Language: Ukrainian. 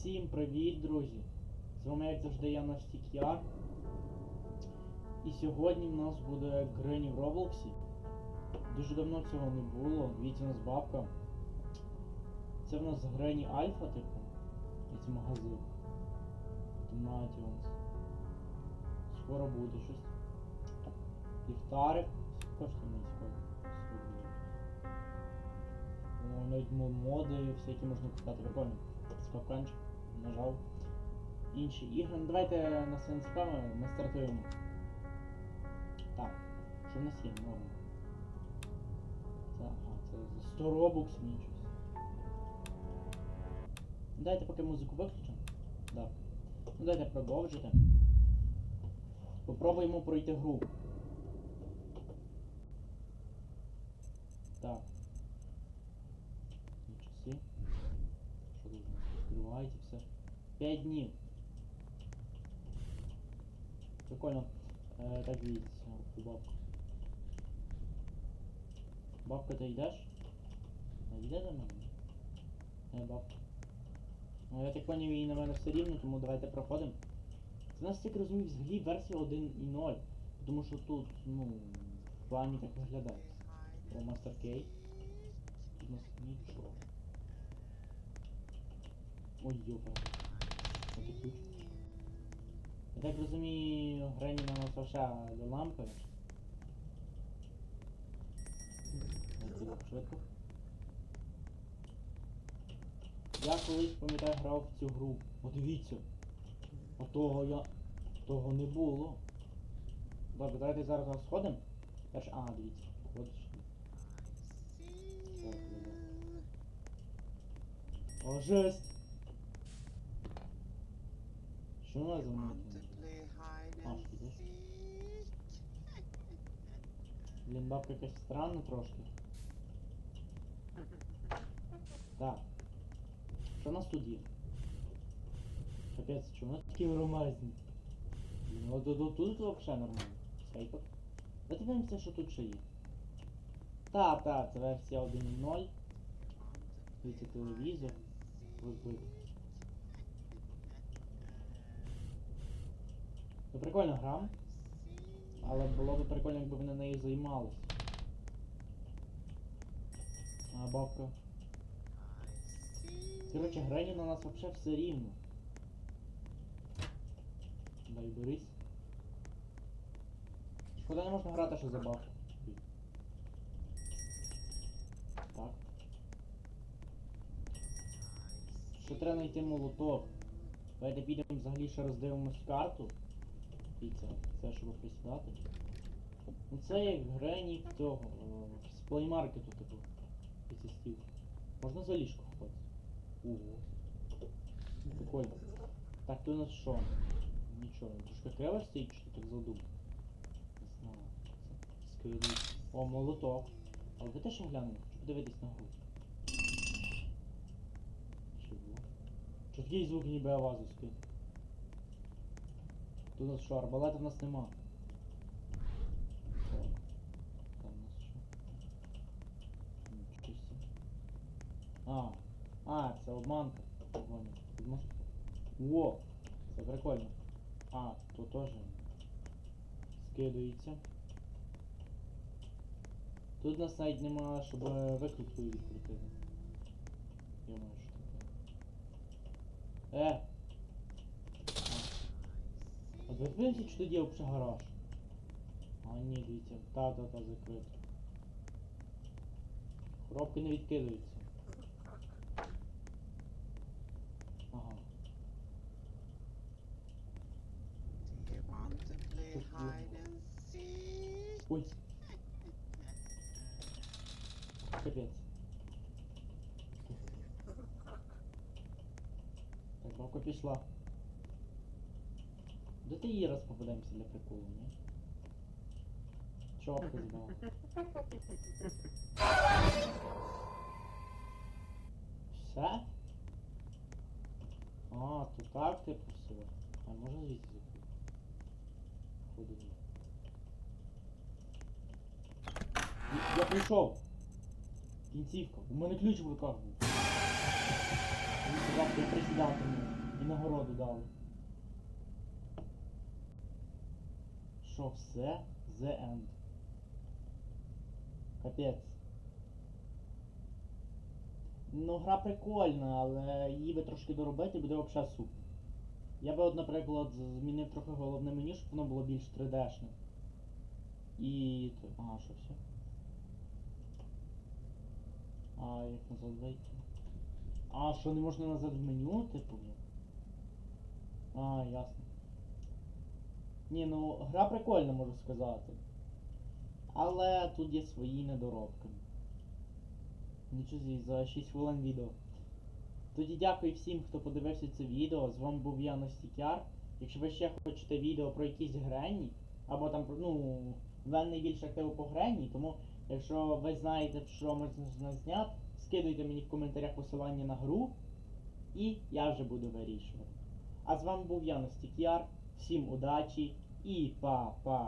Всім привіт, друзі! З вами, як завжди, я Настік Я. І сьогодні в нас буде Грені в Роблоксі. Дуже давно цього не було. Дивіться, у нас бабка. Це в нас Грені Альфа, типу. Якийсь магазин. Донатіонс. Скоро буде щось. Ліхтарик. Коштує мені цікаво. О, навіть мо- моди всякі можна купити. Прикольно. Скапканчик. Нажав. Інші ігри. Ну давайте на своїм цікаве ми стартуємо. Так. Що в нас є? Норм. Це, ага, це 100 робоксів нічого. Ну, Дайте поки музику виключимо. Да. Ну дайте продовжити. Попробуємо пройти гру. Так. Часи. Що тут у нас? Відкривається все. 5 днів. Прикольно. Е, так цю бабку. Бабка, ти йдеш? Не йде мене? Не, бабка. Ну, я так поняв, її на мене все рівно, тому давайте проходимо. Це нас тільки розумів взагалі версія 1.0. Тому що тут, ну, в плані так виглядає. О, Мастер Кей. Тут у нас нічого. Ой, йопа. Я так розумію, Грені на нас лише до лампи. Швидко. Я колись, пам'ятаю, грав в цю гру. Подивіться. Отого я... Того не було. Добре, давайте зараз нас сходимо. Перш... А, дивіться, ходиш. О, жесть! Що у нас за мною? А, що йдеш? Блін, бабка якась странна трошки. Так. Що у нас тут є? Капець, чому у нас такі ромазні? Блін, от тут, тут взагалі нормально. Сейфок. Давайте дивимося, що тут ще є. Та, та, це версія 1.0. Дивіться телевізор. Розбитий. Ну прикольна гра. Але було б прикольно, якби ви на неї займались. А, бабка. Короче, Грені на нас вообще все рівно. Дай берись. Шкода не можна грати, що за бабку. Так. Ще треба знайти молоток. Давайте підемо взагалі ще роздивимось карту. І це, щоб присідати. Ну це як Грені в цього, е, з плеймаркету типу. Після стіл. Можна за ліжко входити. Ого. Прикольно. Так, то у нас що? Нічого, трошки криво стоїть, що так задумав. Не знаю. Це скрили. О, молоток. Але ви теж глянемо, хочу подивитись на гру. Чого? Що такий звук ніби авазу скид? Тут у нас що, арбалета в нас нема. Там у нас що? Нічого. А, а, це обманка. Тут. Во! Це прикольно. А, тут теж скидується. Тут у нас навіть нема, щоб е, викрутку відкрутити. Я маю що таке. Е! А, от ви подивіться, що тоді взагалі гараж. А ні, дивіться, та-та-та закрито. Коробки не відкидаються. Ага. Ой. Капец. Так, бабка пішла. Де ти її раз попадемося для приколу, ні? Чого бабка? Все? А, то так ти просила. А можна звідси закрити? Ходу ні. Я- прийшов. Кінцівка. У мене ключ в руках був. Він сказав, що я присідати не можу. нагороду дали. Що все? The End. Капець. Ну, гра прикольна, але її би трошки доробити буде взагалі супер. Я би, от, наприклад, змінив трохи головне меню, щоб воно було більш 3D-шне. І. Ага, що все? А, як назад вийти? А, що не можна назад в меню, типу? А, ясно. Ні, ну, гра прикольна, можу сказати. Але тут є свої недоробки. Нічого за 6 хвилин відео. Тоді дякую всім, хто подивився це відео. З вами був я Настікяр. Якщо ви ще хочете відео про якісь грені, або там ну, в мене найбільше активу по грені, тому якщо ви знаєте, що можна зняти, скидуйте мені в коментарях посилання на гру, і я вже буду вирішувати. А з вами був я Настікяр. Всім удачі і па-па!